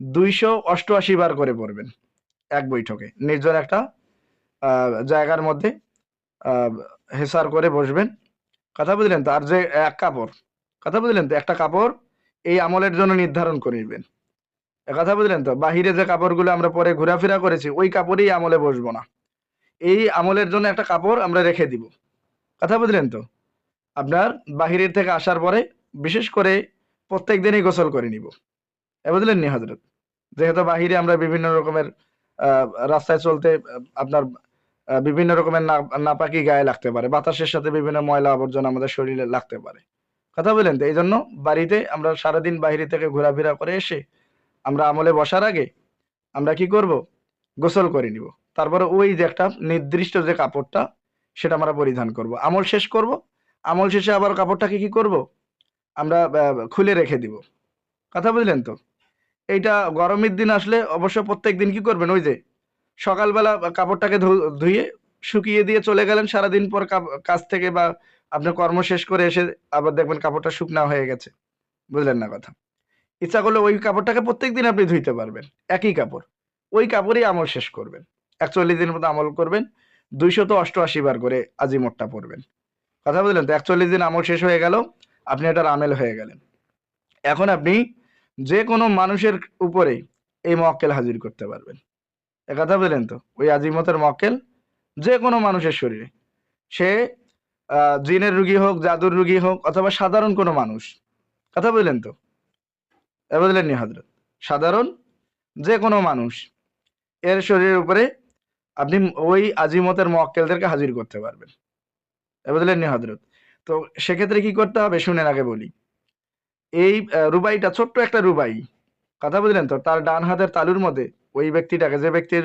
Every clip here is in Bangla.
দুইশো অষ্টআশি বার করে পড়বেন এক বৈঠকে। নির্জন একটা জায়গার মধ্যে হেসার করে বসবেন। কথা বুঝলেন তো? আর যে এক কাপড়, কথা বুঝলেন তো? একটা কাপড় এই আমলের জন্য নির্ধারণ করে নেবেন। কথা বুঝলেন তো? বাহিরে যে কাপড়গুলো আমরা পরে ঘোরাফেরা করেছি, ওই কাপড়েই আমলে বসবো না। এই আমলের জন্য একটা কাপড় আমরা রেখে দিব। কথা বুঝলেন তো? আপনার বাহিরের থেকে আসার পরে বিশেষ করে প্রত্যেক দিনই গোসল করে নিব। এ বুঝলেন নি হজরত যেহেতু বাহিরে আমরা বিভিন্ন রকমের রাস্তায় চলতে আপনার বিভিন্ন রকমের নাপাকি গায়ে লাগতে পারে, বাতাসের সাথে বিভিন্ন ময়লা আবর্জনা আমাদের শরীরে লাগতে পারে। কথা বলেন তো এই জন্য বাড়িতে আমরা সারাদিন বাহিরে থেকে ঘোরাফেরা করে এসে আমরা আমলে বসার আগে আমরা কি করব? গোসল করে নিব। তারপরে ওই যে একটা নির্দিষ্ট যে কাপড়টা, সেটা আমরা পরিধান করব। আমল শেষ করব। আমল শেষে আবার কাপড়টাকে কি করব? আমরা খুলে রেখে দিব। কথা বুঝলেন তো? এইটা গরমের দিন আসলে অবশ্য প্রত্যেক দিন কি করবেন? ওই যে সকালবেলা কাপড়টাকে ধুয়ে শুকিয়ে দিয়ে চলে গেলেন, সারাদিন পর কাজ থেকে বা আপনার কর্ম শেষ করে এসে আবার দেখবেন কাপড়টা শুকনা হয়ে গেছে। বুঝলেন না কথা? ইচ্ছা করলে ওই কাপড়টাকে প্রত্যেক দিন আপনি ধুইতে পারবেন, একই কাপড়। ওই কাপড়েই আমল শেষ করবেন। একচল্লিশ দিনের মতো আমল করবেন, দুইশত অষ্টআশি বার করে আজিমতটা পড়বেন। কথা বুঝলেন তো? একচল্লিশ দিন আমল শেষ হয়ে গেল, আপনি এটার আমেল হয়ে গেলেন। এখন আপনি যে কোনো মানুষের উপরে এই মক্কেল হাজির করতে পারবেন। একথা কথা বললেন তো? ওই আজিমতের মক্কেল যে কোনো মানুষের শরীরে। সে জিনের রুগী হোক, জাদুর রুগী হোক, অথবা সাধারণ কোনো মানুষ। কথা বললেন তো? এ বুঝলেন নি হজরত সাধারণ যে কোনো মানুষ, এর শরীরের উপরে আপনি ওই আজিমতের মক্কেলদেরকে হাজির করতে পারবেন। বুঝলেন নি হজরত তো সেক্ষেত্রে কি করতে হবে? শুনে আগে বলি। এই রুবাইটা ছোট্ট একটা রুবাই। কথা বুঝলেন তো? তার ডান হাতের তালুর মধ্যে ওই ব্যক্তিটাকে, যে ব্যক্তির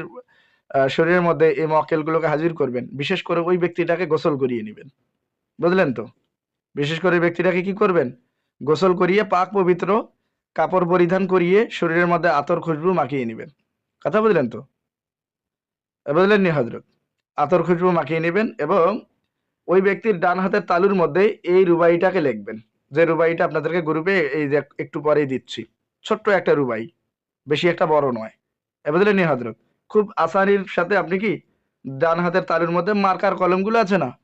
শরীরের মধ্যে এই মক্কেলগুলোকে হাজির করবেন, বিশেষ করে ওই ব্যক্তিটাকে গোসল করিয়ে নেবেন। বুঝলেন তো? বিশেষ করে ব্যক্তিটাকে কি করবেন? গোসল করিয়ে পাক পবিত্র কাপড় পরিধান করিয়ে শরীরের মধ্যে আতর খুশবু মাখিয়ে নেবেন। কথা বুঝলেন তো? বুঝলেন নি হজরত আতর খুশবু মাখিয়ে নেবেন এবং ওই ব্যক্তির ডান হাতের তালুর মধ্যে এই রুবাইটাকে লিখবেন। যে রুবাইটা আপনাদেরকে গ্রুপে এই যে একটু পরেই দিচ্ছি। ছোট্ট একটা রুবাই, বেশি একটা বড় নয়। এ বুঝলেন নি হজরত? খুব আসানির সাথে আপনি কি ডান হাতের তালুর মধ্যে মার্কার কলমগুলো আছে না?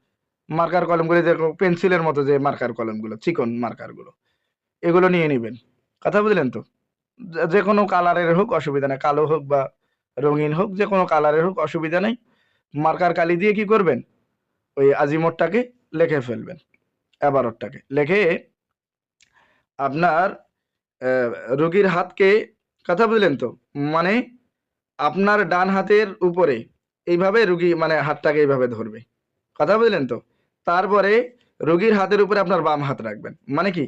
মার্কার কলমগুলো যে পেন্সিলের মতো যে মার্কার কলমগুলো চিকন মার্কারগুলো এগুলো নিয়ে নেবেন। কথা বুঝলেন তো? যে- কোনো কালারের হোক, অসুবিধা নেই। কালো হোক বা রঙিন হোক, যে কোনো কালারের হোক, অসুবিধা নেই। মার্কার কালি দিয়ে কি করবেন? ওই আজিমতটাকে লেখে ফেলবেন এবারতটাকে লিখে আপনার রোগীর হাতকে কথা বুঝলেন তো? মানে আপনার ডান হাতের উপরে এইভাবে রুগী মানে হাতটাকে এইভাবে ধরবে। কথা বুঝলেন তো? তারপরে রুগীর হাতের উপরে আপনার বাম হাত রাখবেন। মানে কি?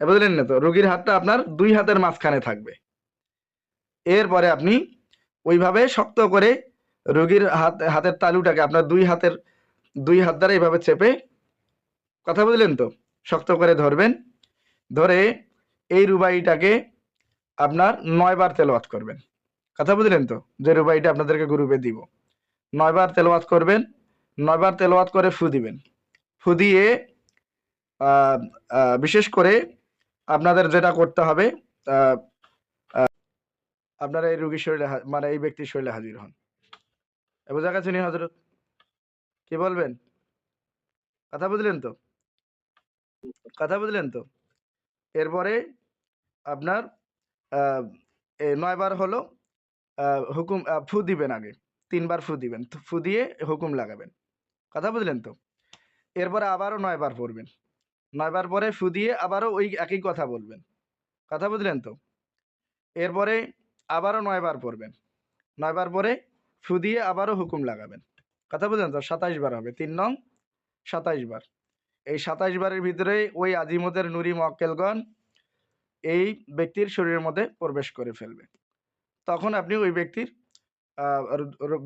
বুঝলেন না তো? রুগীর হাতটা আপনার দুই হাতের মাঝখানে থাকবে। এরপরে আপনি ওইভাবে শক্ত করে রুগীর হাত, হাতের তালুটাকে আপনার দুই হাতের, দুই হাত দ্বারা এইভাবে চেপে, কথা বুঝলেন তো? শক্ত করে ধরবেন। ধরে এই রুবাইটাকে আপনার নয়বার তেলাওয়াত করবেন। কথা বুঝলেন তো? যে রুবাইটা আপনাদেরকে গ্রুপে দিব। নয়বার তেলাওয়াত করবেন, নয়বার তেলাওয়াত করে ফু দিবেন। ফু দিয়ে বিশেষ করে আপনাদের যেটা করতে হবে আপনারা এই রুগীর শরীরে মানে এই ব্যক্তির শরীরে হাজির হন। বোঝা গেছে নি হজরত কি বলবেন? কথা বুঝলেন তো? কথা বুঝলেন তো? এরপরে আপনার নয়বার হলো হুকুম ফু দিবেন আগে, তিনবার ফু দিবেন ফু দিয়ে হুকুম লাগাবেন। কথা বুঝলেন তো? এরপরে আবারও নয়বার পড়বেন। নয়বার পরে ফু দিয়ে আবারও ওই একই কথা বলবেন। কথা বুঝলেন তো? এরপরে আবারও নয়বার পড়বেন। নয়বার পরে ফু দিয়ে আবারও হুকুম লাগাবেন। কথা বুঝলেন তো? সাতাইশ বার হবে, তিন নং সাতাইশ বার। এই সাতাইশ বারের ভিতরে ওই আজিমতের নুরি মক্কেলগণ এই ব্যক্তির শরীরের মধ্যে প্রবেশ করে ফেলবে। তখন আপনি ওই ব্যক্তির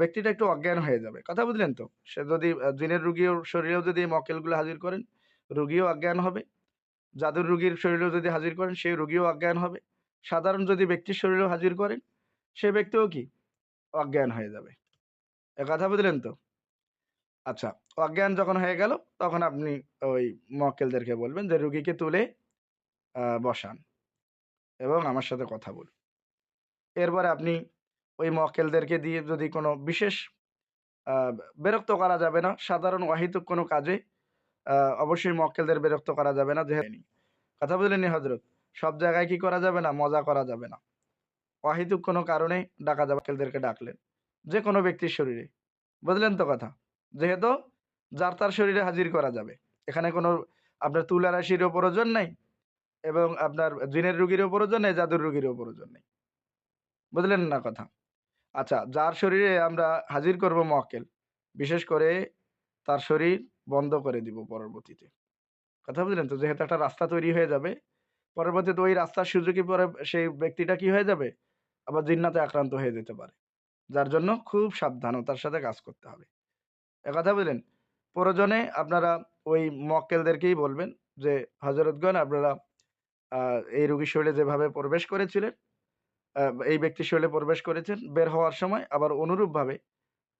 ব্যক্তিটা একটু অজ্ঞান হয়ে যাবে। কথা বুঝলেন তো? সে যদি জিনের রুগীর শরীরেও যদি এই মক্কেলগুলো হাজির করেন, রুগীও অজ্ঞান হবে। জাদুর রুগীর শরীরেও যদি হাজির করেন, সেই রুগীও অজ্ঞান হবে। সাধারণ যদি ব্যক্তির শরীরেও হাজির করেন, সে ব্যক্তিও কি? অজ্ঞান হয়ে যাবে। কথা বুঝলেন তো? আচ্ছা অজ্ঞান যখন হয়ে গেল, তখন আপনি ওই মক্কেলদেরকে বলবেন যে, রুগীকে তুলে বসান এবং আমার সাথে কথা বলুন। এরপরে আপনি ওই মক্কেলদেরকে দিয়ে যদি কোনো বিশেষ বিরক্ত করা যাবে না, সাধারণ অহিতুক কোনো কাজে অবশ্যই মক্কেলদের বিরক্ত করা যাবে না, যেহেতু কথা বললেন হজরত সব জায়গায় কি করা যাবে না, মজা করা যাবে না। অহিতুক কোনো কারণে ডাকা যাবে, মক্কেলদেরকে ডাকলেন, যে কোনো ব্যক্তির শরীরে। বুঝলেন তো কথা? যেহেতু যার তার শরীরে হাজির করা যাবে। এখানে কোনো আপনার তুলা রাশিরও প্রয়োজন নেই এবং আপনার জিনের রুগীরও প্রয়োজন নেই, জাদুর রুগীরও প্রয়োজন নেই। বুঝলেন না কথা? আচ্ছা যার শরীরে আমরা হাজির করব মক্কেল, বিশেষ করে তার শরীর বন্ধ করে দিব পরবর্তীতে। কথা বুঝলেন তো? যেহেতু একটা রাস্তা তৈরি হয়ে যাবে, পরবর্তীতে ওই রাস্তার সুযোগই পরে সেই ব্যক্তিটা কি হয়ে যাবে? আবার জিন্নাতে আক্রান্ত হয়ে যেতে পারে। যার জন্য খুব সাবধানতার সাথে কাজ করতে হবে। কথা বুঝলেন? প্রয়োজনে আপনারা ওই মক্কেলদেরকেই বলবেন যে হজরতগণ আপনারা এই রোগীর শরীরে যেভাবে প্রবেশ করেছিলেন এই ব্যক্তির শরীরে প্রবেশ করেছেন, বের হওয়ার সময় আবার অনুরূপভাবে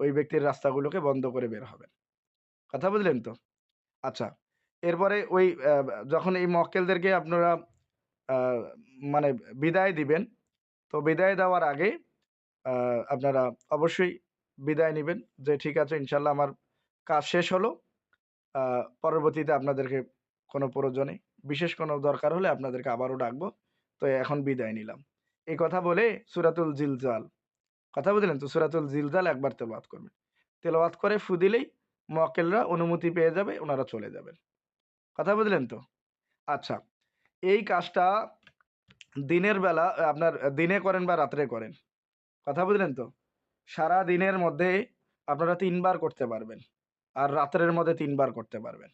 ওই ব্যক্তির রাস্তাগুলোকে বন্ধ করে বের হবেন। কথা বুঝলেন তো? আচ্ছা এরপরে ওই যখন এই মক্কেলদেরকে আপনারা মানে বিদায় দিবেন, তো বিদায় দেওয়ার আগে আপনারা অবশ্যই বিদায় নেবেন। যে ঠিক আছে, ইনশাল্লাহ আমার কাজ শেষ হলো। পরবর্তীতে আপনাদেরকে কোনো প্রয়োজনে, বিশেষ কোনো দরকার হলে আপনাদেরকে আবারও ডাকবো। তো এখন বিদায় নিলাম। এই কথা বলে সুরাতুল জিলজাল, কথা বুঝলেন তো? সুরাতুল জিলজাল একবার তেলাওয়াত করবেন। তেলাওয়াত করে ফু দিলেই অনুমতি পেয়ে যাবে, ওনারা চলে যাবেন। কথা বুঝলেন তো? আচ্ছা এই কাজটা দিনের বেলা, আপনার দিনে করেন বা রাত্রে করেন? কথা বুঝলেন তো? সারা দিনের মধ্যে আপনারা তিনবার করতে পারবেন। আর রাত্রের মধ্যে তিনবার করতে পারবেন।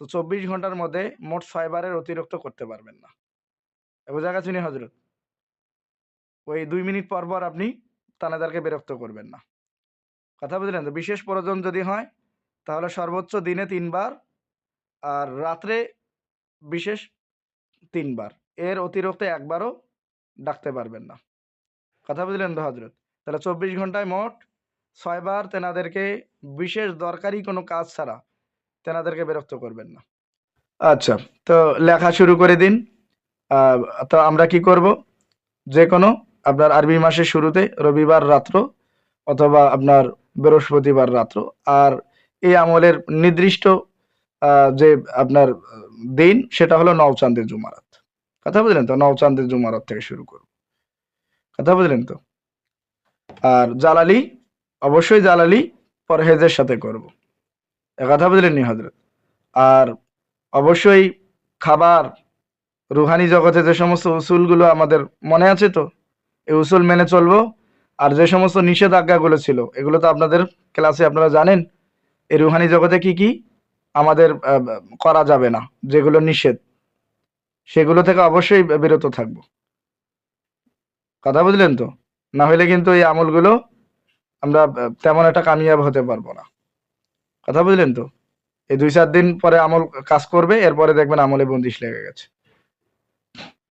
তো চব্বিশ ঘণ্টার মধ্যে মোট ছয়বারের অতিরিক্ত করতে পারবেন না। বোঝা গেছে নি হজরত ওই দুই মিনিট পর পর আপনি তানাদারকে বিরক্ত করবেন না। কথা বুঝলেন তো? বিশেষ প্রয়োজন যদি হয়, তাহলে সর্বোচ্চ দিনে তিনবার আর রাত্রে বিশেষ তিনবার। এর অতিরিক্ত একবারও ডাকতে পারবেন না। কথা বুঝলেন তো হজরত তাহলে চব্বিশ ঘন্টায় মোট ছয়বার তেনাদেরকে বিশেষ দরকারি কোনো কাজ ছাড়া তেনাদেরকে বিরক্ত করবেন না। আচ্ছা তো লেখা শুরু করে দিন। তো আমরা কি করব? যে কোনো আপনার আরবি মাসের শুরুতে রবিবার রাত্র অথবা আপনার বৃহস্পতিবার রাত্র। আর এই আমলের নির্দিষ্ট যে আপনার দিন, সেটা হলো নওচান্দের জুমারাত। কথা বুঝলেন তো? নওচান্দের জুমারাত থেকে শুরু করব। কথা বুঝলেন তো? আর জালালি, অবশ্যই জালালি পরহেজের সাথে করব। কথা বুঝলেন নি হজরত আর অবশ্যই খাবার, রুহানি জগতে যে সমস্ত উসুলগুলো আমাদের মনে আছে তো, এই উসুল মেনে চলবো। আর যে সমস্ত নিষেধাজ্ঞাগুলো ছিল, এগুলো তো আপনাদের ক্লাসে আপনারা জানেন, এই রুহানি জগতে কি কি আমাদের করা যাবে না, যেগুলো নিষেধ। সেগুলো থেকে অবশ্যই বিরত থাকব। কথা বুঝলেন তো? না হলে কিন্তু এই আমলগুলো আমরা তেমন একটা কামিয়াব হতে পারব না। কথা বুঝলেন তো? এই দুই চার দিন পরে আমল কাজ করবে, এরপরে দেখবেন আমলে বন্দিশ লেগে গেছে।